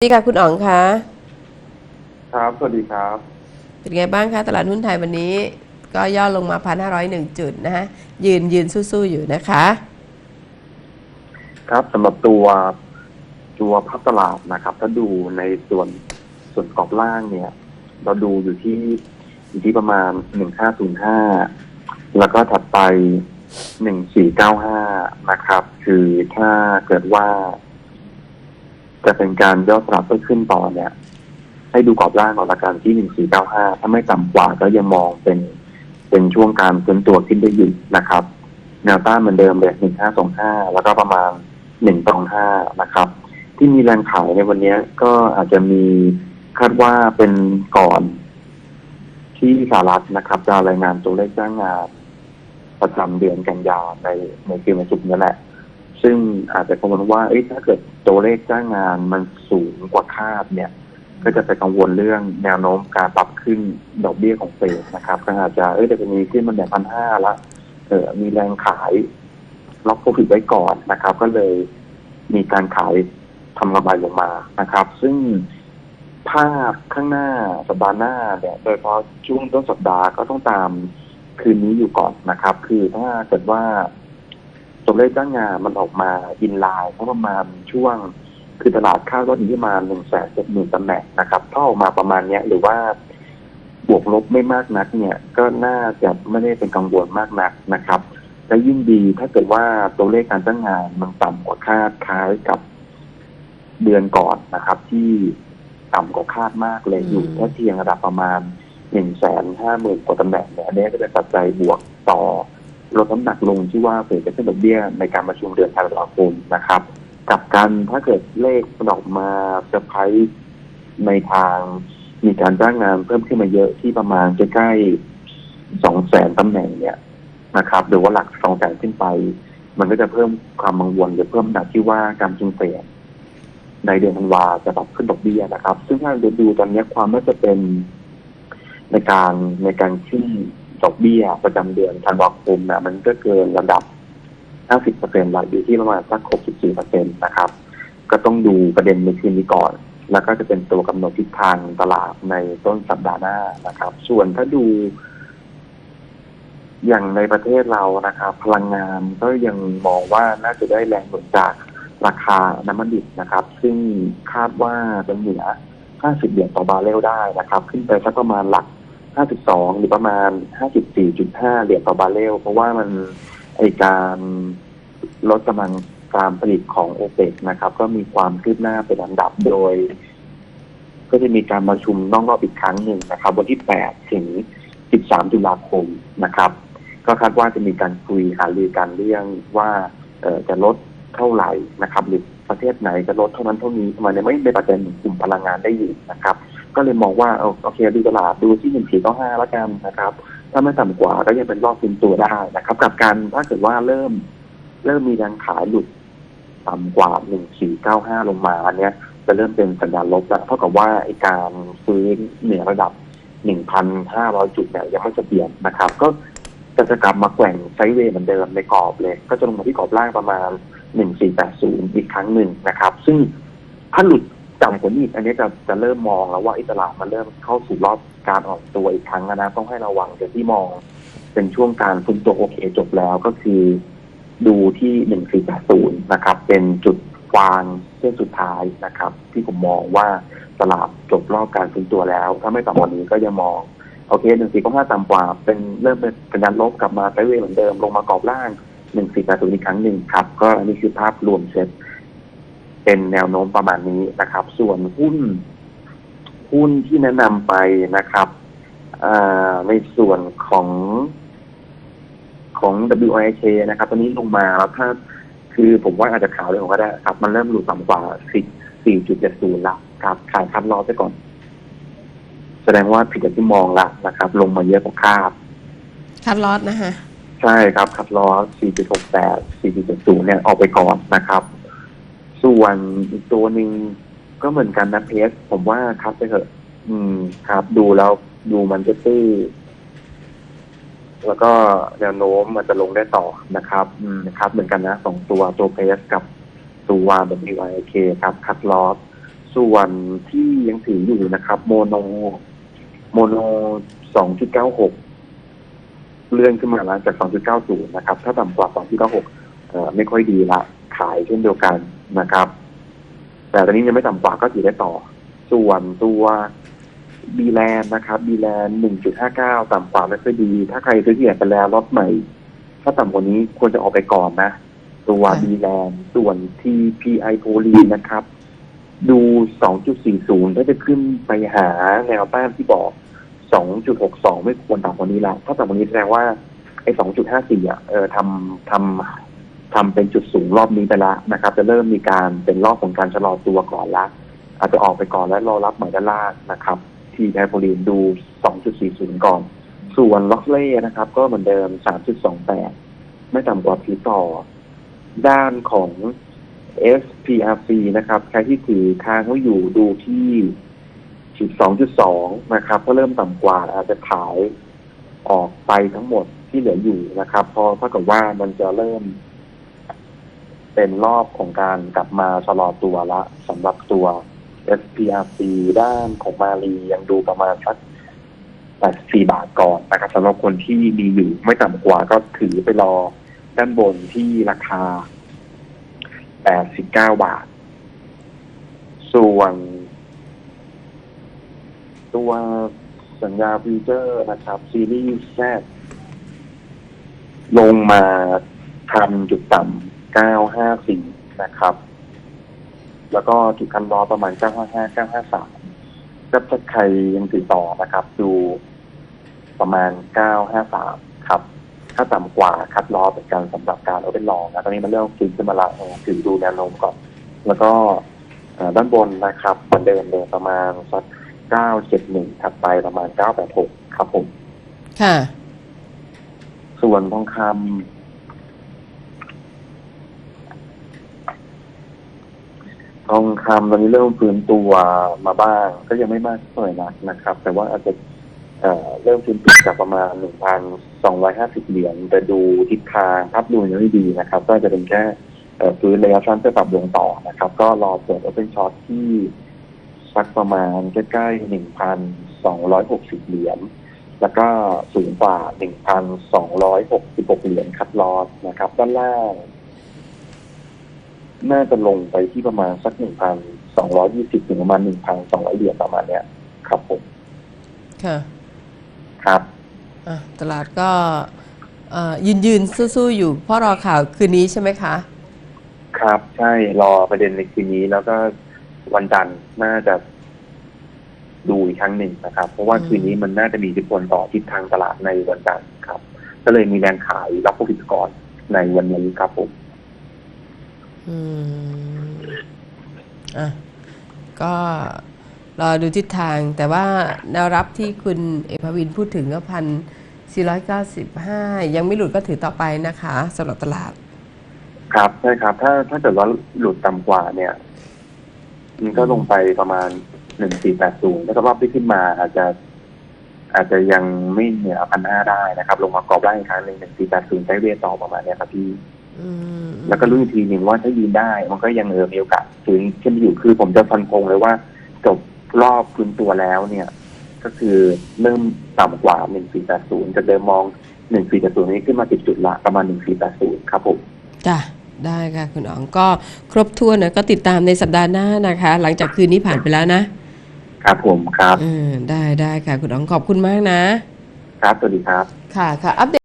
สวัสดีค่ะคุณอ๋องคะครับ สวัสดีครับ เป็นไงบ้างคะตลาดหุ้นไทยวันนี้ ก็ย่อลงมา1,501จุดนะฮะยืนยืนสู้ๆอยู่นะคะ ครับสำหรับตัวตัวภาพตลาดนะครับ ถ้าดูในส่วนส่วนกรอบล่างเนี่ย เราดูอยู่ที่อยู่ที่ประมาณหนึ่งห้าศูนย์ห้าแล้วก็ถัดไปหนึ่งสี่เก้าห้านะครับ คือถ้าเกิดว่า จะเป็นการย่อตลาดเพื่อขึ้นต่อเนี่ย ให้ดูกรอบล่างก่อนละกันที่หนึ่งสี่เก้าห้าถ้าไม่ต่ำกว่าก็ยังมองเป็นเป็นช่วงการฟื้นตัวขึ้นได้อยู่นะครับแนวต้านเหมือนเดิมเลยหนึ่งห้าสองห้าแล้วก็ประมาณหนึ่งสองห้านะครับ ที่มีแรงขายในวันนี้ก็อาจจะมีคาดว่าเป็นก่อนที่สหรัฐนะครับ จะรายงานตัวเลขจ้างงานประจำเดือนกันยาในในคืนวันศุกร์นี้แหละ ซึ่งอาจจะกังวลว่าถ้าเกิดตัวเลขจ้างงานมันสูงกว่าคาดเนี่ยก็จะไปกังวลเรื่องแนวโน้มการปรับขึ้นดอกเบี้ยของเฟดนะครับก็อาจจะเอ้ยจะมีขึ้นมันแบบพันห้าละเออมีแรงขายล็อกโปรฟิตไว้ก่อนนะครับ ก็เลยมีการขายทำกำไรลงมานะครับ ซึ่งภาพข้างหน้าสัปดาห์หน้าเนี่ยโดยเฉพาะช่วงต้นสัปดาห์ก็ต้องตามคืนนี้อยู่ก่อนนะครับ คือถ้าเกิดว่า ตัวเลขจ้างงานมันออกมาอินไลน์ก็ประมาณช่วง คือตลาดคาดว่าอยู่ที่ประมาณหนึ่งแสนเจ็ดหมื่นตำแหน่งนะครับถ้าออกมาประมาณเนี้ยหรือว่าบวกลบไม่มากนักเนี่ย ก็น่าจะไม่ได้เป็นกังวลมากนักนะครับและยิ่งดีถ้าเกิดว่าตัวเลขการจ้างงานมันต่ำกว่าคาดคล้ายกับเดือนก่อนนะครับ ที่ต่ำกว่าคาดมากเลยอืมอยู่แค่เพียงระดับประมาณหนึ่งแสนห้าหมื่นกว่าตำแหน่งเนี่ยอันนี้ก็เป็นปัจจัยบวกต่อ ลดน้ำหนักลงที่ว่าเฟดจะขึ้นดอกเบี้ยในการประชุมเดือนธันวาคมนะครับกับกันถ้าเกิดเลขมันออกมาเซอร์ไพรส์ในทางมีการจ้างงานเพิ่มขึ้นมาเยอะที่ประมาณใกล้ๆสองแสนตำแหน่งเนี่ยนะครับหรือว่าหลักสองแสนขึ้นไป มันก็จะเพิ่มความกังวลหรือเพิ่มหนักที่ว่าการจึงเฟดในเดือนธันวาจะปรับขึ้นดอกเบี้ยนะครับ ซึ่งถ้าเราดูตอนนี้ความน่าจะเป็นในการในการขึ้น ดอกเบี้ยประจำเดือนธันวาคมนะมันก็เกินระดับ 50เปอร์เซ็นต์ละอยู่ที่ประมาณสัก 64เปอร์เซ็นต์นะครับ ก็ต้องดูประเด็นในคืนนี้ก่อน แล้วก็จะเป็นตัวกำหนดทิศทางตลาดในต้นสัปดาห์หน้านะครับ ส่วนถ้าดูอย่างในประเทศเรานะครับ พลังงานก็ยังมองว่าน่าจะได้แรงหนุนจากราคาน้ำมันดิบนะครับ ซึ่งคาดว่าจะเหนือ 50 เหรียญต่อบาร์เรลได้นะครับ ขึ้นไปสักประมาณหลัก 52 หรือประมาณ 54.5 เหรียญต่อบาร์เรล เพราะว่ามันไอการลดกำลังการผลิตของโอเปกนะครับ ก็มีความคืบหน้าเป็นอันดับโดย ก็จะมีการประชุมนอกรอบอีกครั้งหนึ่งนะครับ วันที่ 8 ถึง 13 ตุลาคมนะครับ ก็คาดว่าจะมีการคุยหารือกันเรื่องว่าเจะลดเท่าไหร่นะครับ หรือประเทศไหนจะลดเท่านั้นเท่านี้มันไม่เป็นประเด็นกลุ่มพลังงานได้อยู่นะครับ ก็เลยมองว่าเอาโอเคดูตลาดดูที่หนึ่งสี่เก้าห้าแล้วกันนะครับ ถ้าไม่ต่ำกว่าก็ยังเป็นรอบเป็นตัวได้นะครับ กับการถ้าเกิดว่าเริ่ม เริ่มมีแรงขายหลุดต่ำกว่าหนึ่งสี่เก้าห้าลงมาอันเนี้ยจะเริ่มเป็นสัญญาณลบแล้วเท่ากับว่าไอการฟื้นเหนือระดับหนึ่งพันห้าร้อยจุดเนี่ยยังไม่จะเปลี่ยนนะครับ ก็จะจะกลับมาแกว่งไซด์เวย์เหมือนเดิมในกรอบเลย ก็จะลงมาที่กรอบล่างประมาณหนึ่งสี่แปดศูนย์อีกครั้งหนึ่งนะครับ ซึ่งถ้าหลุด จากผลอีกอันนี้จะจะเริ่มมองแล้วว่าอิสระมันเริ่มเข้าสู่รอบการออกตัวอีกครั้งนะต้องให้ระวังเดี๋ยวที่มองเป็นช่วงการฟื้นตัวโอเคจบแล้วก็คือ ดูที่หนึ่งสี่แปดศูนย์นะครับ เป็นจุดวางเส้นสุดท้ายนะครับ ที่ผมมองว่าตลาดจบรอบการฟื้นตัวแล้ว ถ้าไม่ต่ำกว่านี้ก็ยังมองโอเคหนึ่งสี่ก็ห้าต่ำกว่า เป็นเริ่มเป็นสัญญาณลบกลับมาไซเวย์เหมือนเดิมลงมากรอบล่างหนึ่งสี่แปดศูนย์อีกครั้งหนึ่งครับ ก็อันนี้คือภาพรวมเซ็ต เป็นแนวโน้มประมาณนี้นะครับ ส่วนหุ้น หุ้นที่แนะนำไปนะครับอ่าในส่วนของของ WIK นะครับ ตอนนี้ลงมาแล้วถ้าคือผมว่าอาจจะขาวเลยผมก็ได้ครับ มันเริ่มหลุดต่ำกว่า4 4.70ละครับขายคัดลอสไปก่อน แสดงว่าผิดจากที่มองละนะครับ ลงมาเยอะกว่าคาดคัดลอสนะฮะ ใช่ครับ คัดลอส 4.68 4.70 เนี่ยออกไปก่อนนะครับ ส่วนอีกตัวหนึ่งก็เหมือนกันนะเพสผมว่าครับไปเถอะ อืม ครับ ดูแล้วดูมันจะตื้อแล้วก็แนวโน้มมันจะลงได้ต่อนะครับ อืมครับ เหมือนกันนะสองตัวตัวเพสกับตัว WIK ครับ คัดลอสส่วนที่ยังถืออยู่นะครับ โมโน โมโน2.96เก้าหกเลื่อนขึ้นมาแล้วจาก2.90นย์นะครับ ถ้าต่ำกว่า2.96เอ่อไม่ค่อยดีละขายเช่นเดียวกัน นะครับ แต่ตอนนี้ยังไม่ต่ำกว่าก็ถือได้ต่อ ส่วนตัวบีแลนนะครับบีแลน1.59ต่ำกว่าไม่ค่อยดี ถ้าใครซื้อเกียร์ไปแล้วรถใหม่ ถ้าต่ำกว่านี้ควรจะออกไปก่อนนะ ตัวค่ะบีแลนส่วน TPI โพลีนะครับ ดู 2.40 ถ้าจะขึ้นไปหาแนวต้านที่บอก 2.62 ไม่ควรต่ำกว่านี้ละถ้าต่ำกว่านี้แสดงว่าไอ้ 2.54 อะเออทำทำ ทำเป็นจุดสูงรอบนี้ไปละนะครับ จะเริ่มมีการเป็นรอบของการชะลอตัวก่อนละอาจจะออกไปก่อนแล้วรอรับใหม่ด้านล่างนะครับ ที่ไทโพลีนดู 2.40 ก่อน ส่วนล็อกเล่นะครับ ก็เหมือนเดิม 3.28 ไม่ต่ำกว่าถือต่อ ด้านของ SPRC นะครับ ใครที่ถือค้างไว้อยู่ดูที่ 12.2 นะครับ ก็เริ่มต่ำกว่าอาจจะขายออกไปทั้งหมดที่เหลืออยู่นะครับพราะเท่ากับว่ามันจะเริ่ม เป็นรอบของการกลับมาชะลอตัวละสำหรับตัว SPRC ด้านของมาลียังดูประมาณสัก84บาทก่อนนะครับสำหรับคนที่มีอยู่ไม่ต่ำกว่าก็ถือไปรอด้านบนที่ราคา 89 บาท ส่วน ตัวสัญญาฟิวเจอร์นะครับ ซีรีส์แซลงมาทำจุดต่ำ 954นะครับ แล้วก็จุดคันรอประมาณ955 953ก็ถ้าใครยังถือต่อนะครับ ดูประมาณ953ครับ ถ้าต่ำกว่าคัดล้อเป็นการสำหรับการเอาเป็นลองนะตอนนี้มันเริ่มฟื้นขึ้นมาละเออถือดูแนวโน้มก่อน แล้วก็เอ่อด้านบนนะครับเหมือนเดิมเลยประมาณสัก971ถัดไปประมาณ986ครับผม ค่ะ ส่วนทองคำ ทองคำตอนนี้เริ่มฟื้นตัวมาบ้าง ก็ยังไม่มากเท่าไหร่นักนะครับ แต่ว่าอาจจะเอ่อเริ่มฟื้นตัวจากประมาณ1,250เหรียญแต่ดูทิศทางภาพรวมยังไม่ดีนะครับ ก็จะเป็นแค่เอ่อฟื้นระยะสั้นเพื่อปรับลงต่อนะครับ ก็รอเปิด Open Short ที่สักประมาณใกล้ๆ1,260เหรียญแล้วก็สูงกว่า1,266เหรียญคัดลอสนะครับ ด้านล่าง น่าจะลงไปที่ประมาณสัก1,220ถึงประมาณ1,200เหรียญประมาณเนี้ยครับผมค่ะครับอะตลาดก็เอ่อยืนยืนสู้ๆอยู่เพราะรอข่าวคืนนี้ใช่ไหมคะ ครับใช่รอประเด็นในคืนนี้แล้วก็วันจันทร์น่าจะดูอีกครั้งหนึ่งนะครับ เพราะว่าอืมคืนนี้มันน่าจะมีอิทธิพลต่อทิศทางตลาดในวันจันทร์ครับ ก็เลยมีแรงขายรับผู้ผิดก่อนในวันนี้ครับผม อืม อะ ก็รอดูทิศทาง แต่ว่าแนวรับที่คุณเอกพวินพูดถึงก็พัน495ยังไม่หลุดก็ถือต่อไปนะคะสำหรับตลาด ครับใช่ครับ ถ้าถ้าเกิดว่าหลุดต่ำกว่าเนี่ย มันก็ลงไปประมาณหนึ่งสี่แปดศูนย์แล้วก็รอบที่ขึ้นมาอาจจะ อาจจะยังไม่เหนือพันห้าได้นะครับ ลงมากรอบล่างอีกครั้งหนึ่งหนึ่งสี่แปดศูนย์ใช้เวทต่อประมาณเนี้ยครับพี่อืม แล้วก็รู้อีกทีหนึ่งว่าถ้ายืนได้ มันก็ยังเออมีโอกาสถึงขึ้นไปอยู่คือผมจะฟันธงเลยว่าจบรอบคืนตัวแล้วเนี่ย ก็คือเริ่มต่ำกว่าหนึ่งสี่แปดศูนย์จากเดิมมองหนึ่งสี่แปดศูนย์นี้ขึ้นมาติดจุดละประมาณหนึ่งสี่แปดศูนย์ครับผมจ้ะได้ค่ะ คุณอ๋องก็ครบถ้วนนะก็ติดตามในสัปดาห์หน้านะคะ หลังจากคืนนี้ผ่านไปแล้วนะ ครับผมครับเออได้ได้ค่ะ คุณอ๋องขอบคุณมากนะ ครับสวัสดีครับ ค่ะค่ะอัปเดต